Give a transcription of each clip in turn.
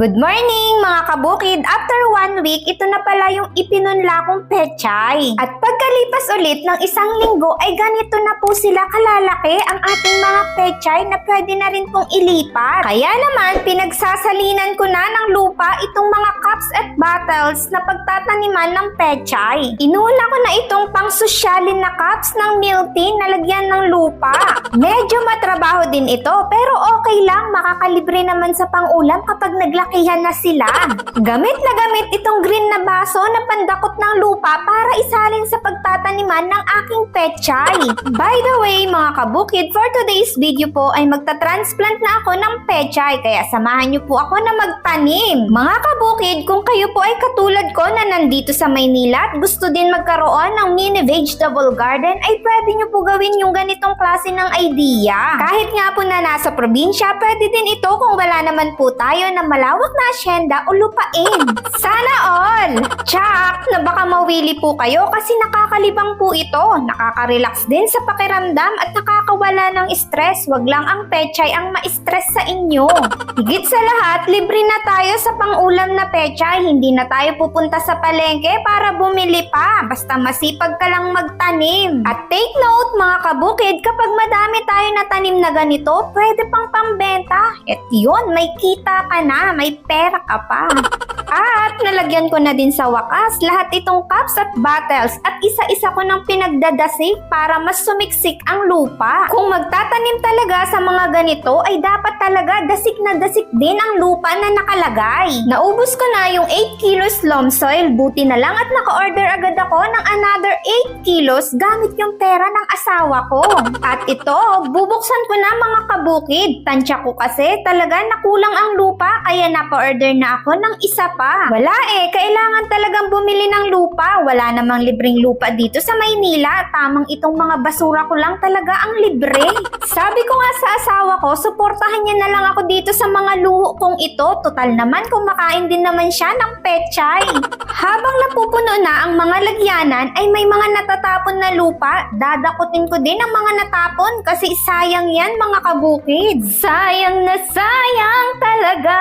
Good morning mga kabukid! After one week, ito na pala yung ipinunla kong pechay. At pagkalipas ulit ng isang linggo ay ganito na po sila kalalaki ang ating mga pechay na pwede na rin pong ilipat. Kaya naman, pinagsasalinan ko na ng lupa itong mga cups at bottles na pagtataniman ng pechay. Inuna ko na itong pangsosyalin na cups ng milk tin na lagyan ng lupa. Medyo matrabaho din ito pero okay lang makakalibre naman sa pangulam kapag naglakihan na sila. Gamit na gamit itong green na baso na pandakot ng lupa para isalin sa pagtataniman ng aking pechay. By the way mga kabukid, for today's video po ay magta-transplant na ako ng pechay kaya samahan niyo po ako na magtanim. Mga kabukid, kung kayo po ay katulad ko na nandito sa Maynila at gusto din magkaroon ng mini vegetable garden ay pwede niyo po gawin yung ganitong klase ng idea. Kahit nga po na nasa probinsya, pwede din ito kung wala naman po tayo na malawak na asyenda o lupain. Sana all! Tsak na baka mawili po kayo kasi nakakalibang po ito. Nakaka-relax din sa pakiramdam at nakakawala ng stress. Wag lang ang pechay ang ma-stress sa inyo. Higit sa lahat, libre na tayo sa pangulam na pechay. Hindi na tayo pupunta sa palengke para bumili pa. Basta masipag ka lang magtanim. At take note mga kabukid, kapag madami tayo na tanim na ganito, pwede pang pambenta. At yun, may kita ka na, may pera ka pa. At nalagyan ko na din sa wakas lahat itong cups at bottles at isa-isa ko ng pinagdadasik para mas sumiksik ang lupa. Kung magtatanim talaga sa mga ganito ay dapat talaga dasik na dasik din ang lupa na nakalagay. Naubos ko na yung 8 kilos loam soil, buti na lang at naka-order agad ako ng another 8 kilos gamit yung pera ng asawa ko. At ito, bubuksan ko na mga kabukid. Tansya ko kasi talaga nakulang ang lupa kaya napa-order na ako ng isa pa. Wala eh, kailangan talagang bumili ng lupa. Wala namang libreng lupa dito sa Maynila. Tamang itong mga basura ko lang talaga ang libre. Sabi ko nga sa asawa ko, suportahan niya na lang ako dito sa mga luho kong ito. Total naman, kumakain din naman siya ng pechay. Habang napupuno na ang mga lagyanan, ay may mga natatapon na lupa. Dadakutin ko din ang mga natapon kasi sayang yan mga kabukid. Sayang na sayang talaga.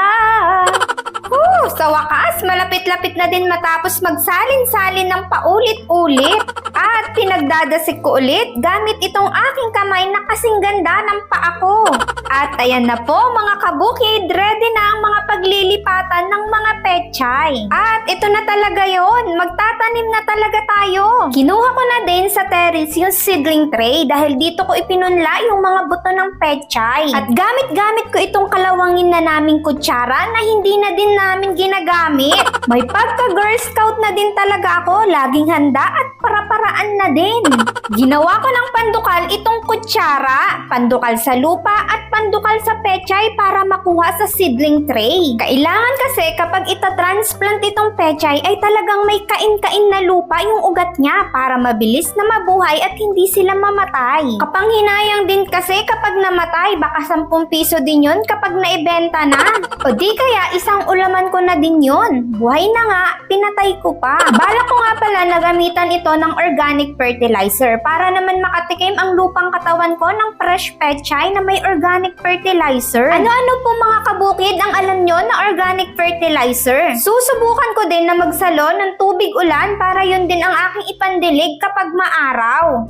Whew, sa wakas, malapit-lapit na din matapos magsalin-salin ng paulit-ulit. At pinagdadasik ko ulit gamit itong aking kamay na kasing ganda ng paa ko. At ayan na po mga kabukid, ready na ang mga paglilipatan ng mga pechay. At ito na talaga yon, magtatanim na talaga tayo. Kinuha ko na din sa terrace yung seedling tray dahil dito ko ipinunla yung mga buto ng pechay. At gamit-gamit ko itong kalawangin na naming kutsara na hindi na din namin ginagamit. May pagka-girl scout na din talaga ako, laging handa at para-paraan na din. Ginawa ko ng pandukal itong kutsara, pandukal sa lupa at pandukal sa pechay para makuha sa seedling tray. Kailangan kasi kapag ita-transplant itong pechay ay talagang may kain-kain na lupa yung ugat niya para mabilis na mabuhay at hindi sila mamatay. Kapanghinayang din kasi kapag namatay baka 10 piso din yun kapag naibenta na. O di kaya isang ulaman ko na din yun. Buhay na nga, pinatay ko pa. Bala ko nga pala na gamitan ito ng organic fertilizer para naman makatikim ang lupang katawan ko ng fresh pechay na may organic fertilizer. Ano-ano po mga kabukid ang alam nyo na organic fertilizer? Susubukan ko din na magsalo ng tubig ulan para yun din ang aking ipandilig kapag maaraw.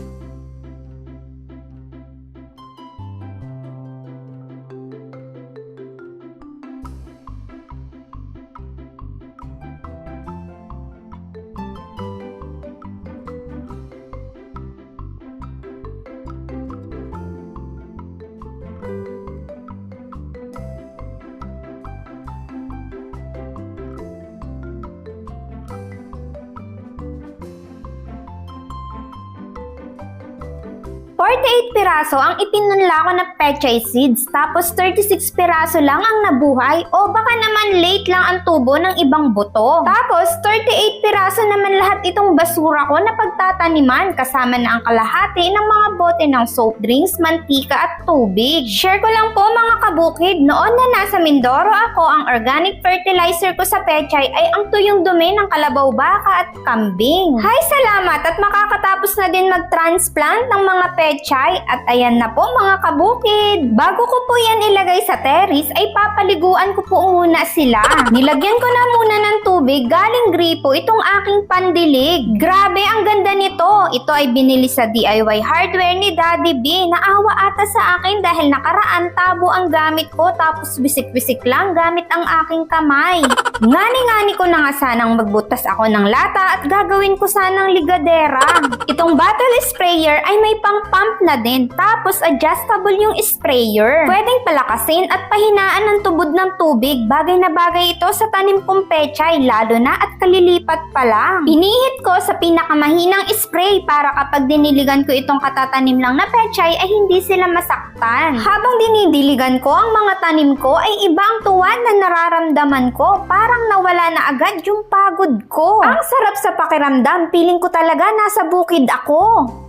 Forty-eight piraso ang ipinunla ko na pechay seeds, tapos 36 piraso lang ang nabuhay o baka naman late lang ang tubo ng ibang buto. Tapos 38 piraso naman lahat itong basura ko na pagtataniman kasama na ang kalahati ng mga bote ng soft drinks, mantika at tubig. Share ko lang po mga kabukid, noon na nasa Mindoro ako, ang organic fertilizer ko sa pechay ay ang tuyong dumi ng kalabaw baka at kambing. Hay salamat at makakatapos na din mag-transplant ng mga pechay pechay. At ayan na po mga kabukid. Bago ko po yan ilagay sa terrace, ay papaliguan ko po muna sila. Nilagyan ko na muna ng tubig galing gripo itong aking pandilig. Grabe, ang ganda nito. Ito ay binili sa DIY hardware ni Daddy B. Naawa ata sa akin dahil nakaraan tabo ang gamit ko tapos bisik-bisik lang gamit ang aking kamay. Ngani-ngani ko na nga sanang magbutas ako ng lata at gagawin ko sanang ligadera. Itong bottle sprayer ay may pang-pump na din tapos adjustable yung sprayer. Pwedeng palakasin at pahinaan ng tubod ng tubig. Bagay na bagay ito sa tanim kong pechay lalo na at kalilipat pa lang. Pinihit ko sa pinakamahinang spray para kapag diniligan ko itong katatanim lang na pechay ay hindi sila masaktan. Habang dinidiligan ko ang mga tanim ko ay iba ang tuwa na nararamdaman ko. Parang nawala na agad yung pagod ko. Ang sarap sa pakiramdam. Piling ko talaga nasa bukid ako.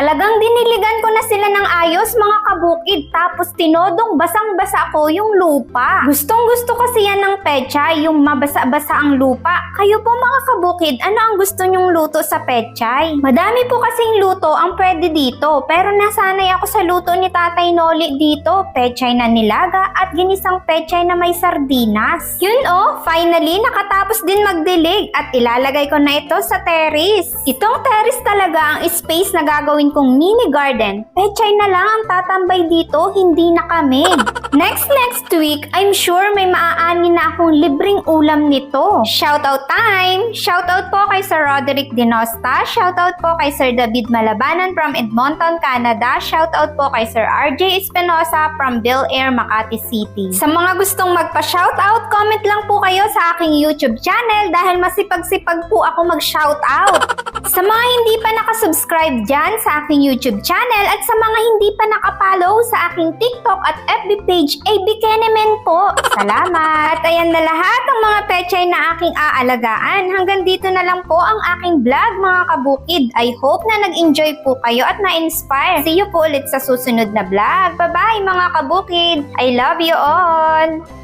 Talagang diniligan ko na sila ng ayos mga kabukid tapos tinodong basang-basa ko yung lupa. Gustong gusto kasi yan ng pechay, yung mabasa-basa ang lupa. Kayo po mga kabukid, ano ang gusto nyong luto sa pechay? Madami po kasing luto ang pwede dito pero nasanay ako sa luto ni Tatay Noli dito. Pechay na nilaga at ginisang pechay na may sardinas. Yun oh, finally nakatapos din magdilig at ilalagay ko na ito sa terrace. Itong terrace talaga ang space na gagawin kong mini garden. Pechay na lang ang tatambay dito, hindi na kami. Next next week, I'm sure may maaani na akong libreng ulam nito. Shoutout time! Shoutout po kay Sir Roderick Dinosta. Shoutout po kay Sir David Malabanan from Edmonton, Canada. Shoutout po kay Sir RJ Espinosa from Bill Air, Makati City. Sa mga gustong magpa-shoutout, comment lang po kayo sa aking YouTube channel dahil masipag-sipag po ako mag-shoutout. Sa mga hindi pa nakasubscribe dyan sa aking YouTube channel at sa mga hindi pa nakapollow sa aking TikTok at FB page, ay bikenemen po. Salamat! At ayan na lahat ang mga pechay na aking aalagaan. Hanggang dito na lang po ang aking vlog mga kabukid. I hope na nag-enjoy po kayo at na-inspire. See you po ulit sa susunod na vlog. Bye-bye mga kabukid! I love you all!